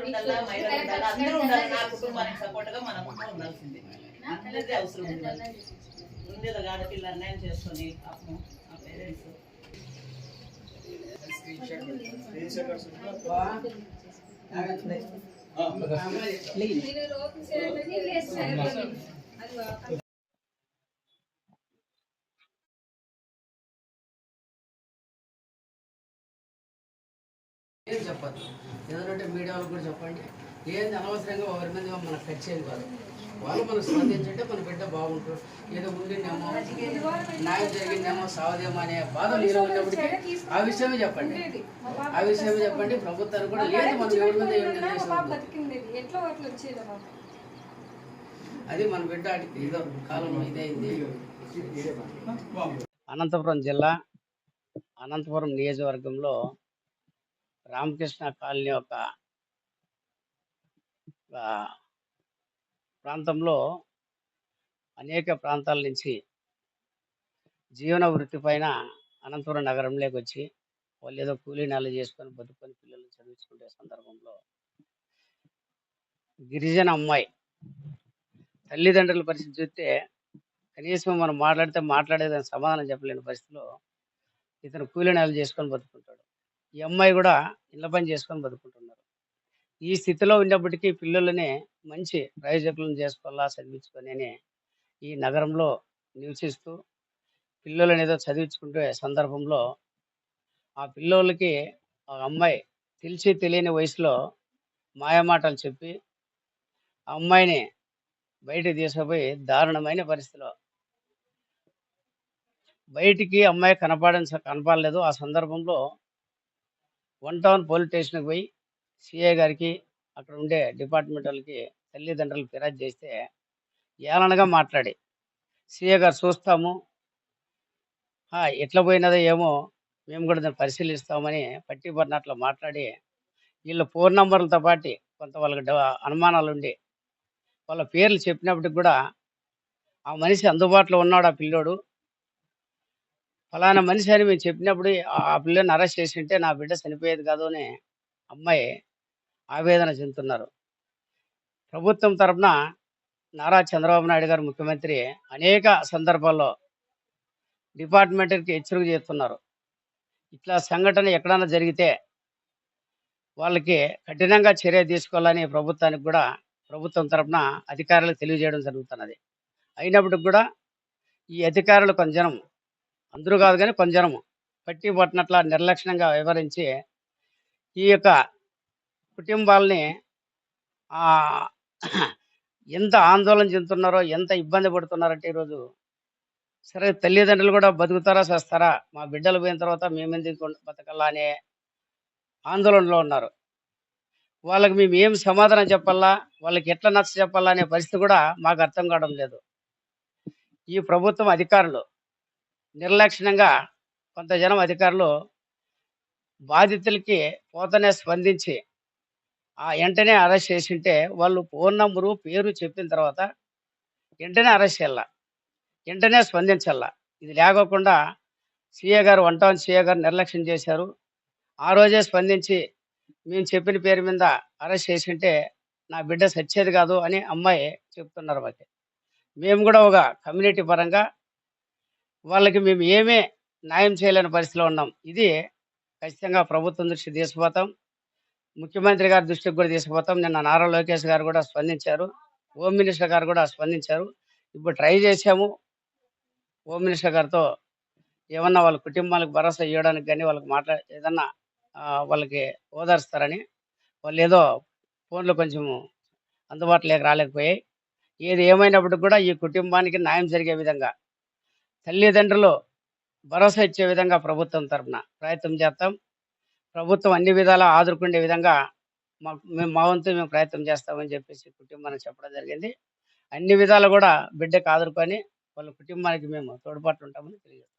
ఉండాలా మహిళలు ఉండాలా అందరూ ఉండాలి. నా కుటుంబానికి సపోర్ట్గా మనం ఉండాల్సిందే. అందరికీ అవసరం ఉంది ఉండేది ఆడపిల్ల అన్యాయం చేసుకొని పాపం ఆ పేరెంట్స్. ఏం చెప్పదు ఏదంటే మీడియా వాళ్ళకి కూడా చెప్పండి. ఏంది అనవసరంగా ఎవరి మీద మనకు ఖర్చు కాదు. వాళ్ళు మనకు స్పందించుంటే మన బిడ్డ బాగుంటారు ఏదో ఉండిందేమో న్యాయం జరిగిందేమో సావదేమో అనే బాధ మీరు ఉన్నప్పటికీ ఆ విషయమే చెప్పండి. ఆ విషయమే చెప్పండి. ప్రభుత్వానికి కూడా లేదు మనం ఎవరి మీద ఏం నిర్ణయిస్తాం అది మన బిడ్డ ఏదో కాలంలో ఇదైంది. అనంతపురం జిల్లా అనంతపురం నియోజకవర్గంలో రామకృష్ణ కాలనీ ఒక ప్రాంతంలో అనేక ప్రాంతాల నుంచి జీవన వృత్తి పైన అనంతపురం నగరంలోకి వచ్చి వాళ్ళు ఏదో కూలీ నెలలు చేసుకొని బతుకొని పిల్లల్ని చదివించుకునే సందర్భంలో గిరిజన అమ్మాయి తల్లిదండ్రుల పరిస్థితి చూస్తే కనీసం మనం మాట్లాడితే మాట్లాడేదానికి సమాధానం చెప్పలేని పరిస్థితిలో ఇతను కూలీ నెలలు చేసుకొని బతుకుంటాడు. ఈ అమ్మాయి కూడా ఇళ్ళ పని చేసుకొని బతుకుంటున్నారు. ఈ స్థితిలో ఉన్నప్పటికీ పిల్లలని మంచి ప్రయోజకులను చేసుకోవాలా చదివించుకొని అని ఈ నగరంలో నివసిస్తూ పిల్లలని ఏదో చదివించుకుంటే సందర్భంలో ఆ పిల్లోళ్ళకి ఆ అమ్మాయి తెలిసి తెలియని వయసులో మాయమాటలు చెప్పి ఆ అమ్మాయిని బయట తీసుకుపోయి దారుణమైన పరిస్థితిలో బయటికి అమ్మాయి కనపడని కనపడలేదు. ఆ సందర్భంలో వన్ టౌన్ పోలీస్ స్టేషన్కి పోయి సిఐ గారికి అక్కడ ఉండే డిపార్ట్మెంట్ వాళ్ళకి తల్లిదండ్రులు ఫిర్యాదు చేస్తే ఏలనగా మాట్లాడి. సిఐ గారు చూస్తాము. ఎట్లా పోయినదో ఏమో మేము కూడా దాన్ని పరిశీలిస్తామని పట్టి పడినట్లు మాట్లాడి వీళ్ళ ఫోన్ నంబర్లతో పాటు కొంత వాళ్ళకి అనుమానాలు ఉండి వాళ్ళ పేర్లు చెప్పినప్పటికి కూడా ఆ మనిషి అందుబాటులో ఉన్నాడు ఆ పిల్లోడు? ఫలానా మనిషి అని మేము చెప్పినప్పుడు ఆ పిల్లని అరెస్ట్ చేసి ఉంటే నా బిడ్డ చనిపోయేది కాదు అని అమ్మాయి ఆవేదన చెందుతున్నారు. ప్రభుత్వం తరపున నారా చంద్రబాబు నాయుడు గారు ముఖ్యమంత్రి అనేక సందర్భాల్లో డిపార్ట్మెంట్కి హెచ్చరిక చేస్తున్నారు. ఇట్లా సంఘటన ఎక్కడైనా జరిగితే వాళ్ళకి కఠినంగా చర్య తీసుకోవాలని ప్రభుత్వానికి కూడా ప్రభుత్వం తరపున అధికారులకు తెలియజేయడం జరుగుతున్నది. అయినప్పటికి కూడా ఈ అధికారులు కొంచెం అందరూ కాదు కానీ కొంచెం పట్టి పట్టినట్ల నిర్లక్ష్యంగా వివరించి ఈ యొక్క కుటుంబాలని ఎంత ఆందోళన చెందుతున్నారో ఎంత ఇబ్బంది పడుతున్నారంటే ఈరోజు సరే తల్లిదండ్రులు కూడా బతుకుతారా చేస్తారా? మా బిడ్డలు పోయిన తర్వాత మేమెందుకు ఉండ- బతకాలా అనే ఆందోళనలో ఉన్నారు. వాళ్ళకి మేము ఏం సమాధానం చెప్పాలా? వాళ్ళకి ఎట్లా నచ్చ చెప్పాలా అనే పరిస్థితి కూడా మాకు అర్థం కావడం లేదు. ఈ ప్రభుత్వం అధికారులు నిర్లక్ష్యంగా కొంత జనం అధికారులు బాధితులకి పోతనే స్పందించి ఆ వెంటనే అరెస్ట్ చేసింటే వాళ్ళు ఫోన్ నంబరు పేరు చెప్పిన తర్వాత వెంటనే అరెస్ట్ చేయాల. వెంటనే స్పందించాల. ఇది లేకోకుండా సీఏ గారు వన్ టౌన్ సీఏ గారు నిర్లక్ష్యం చేశారు. ఆ రోజే స్పందించి మేము చెప్పిన పేరు మీద అరెస్ట్ చేసింటే నా బిడ్డ సచ్చేది కాదు అని అమ్మాయి చెప్తున్నారు మాకు. మేము కూడా ఒక కమ్యూనిటీ పరంగా వాళ్ళకి మేము ఏమీ న్యాయం చేయలేని పరిస్థితిలో ఉన్నాం. ఇది ఖచ్చితంగా ప్రభుత్వం దృష్టి తీసుకుపోతాం. ముఖ్యమంత్రి గారి దృష్టికి కూడా తీసుకుపోతాం. నిన్న నారా లోకేష్ గారు కూడా స్పందించారు. హోమ్ మినిస్టర్ గారు కూడా స్పందించారు. ఇప్పుడు ట్రై చేశాము. హోమ్ మినిస్టర్ గారితో ఏమన్నా వాళ్ళ కుటుంబాలకు భరోసా ఇవ్వడానికి కానీ వాళ్ళకి మాట్లా ఏదన్నా వాళ్ళకి ఓదార్స్తారని వాళ్ళు ఏదో ఫోన్లో కొంచెం అందుబాటులోకి రాలేకపోయాయి. ఏది ఏమైనప్పటికీ కూడా ఈ కుటుంబానికి న్యాయం జరిగే విధంగా తల్లిదండ్రులు భరోసా ఇచ్చే విధంగా ప్రభుత్వం తరఫున ప్రయత్నం చేస్తాం. ప్రభుత్వం అన్ని విధాలా ఆదుకునే విధంగా మేము మా వంతు మేము ప్రయత్నం చేస్తామని చెప్పేసి కుటుంబానికి చెప్పడం జరిగింది. అన్ని విధాలు కూడా బిడ్డకు ఆదుకొని వాళ్ళ కుటుంబానికి మేము తోడ్పాటు ఉంటామని తెలియజేస్తాం.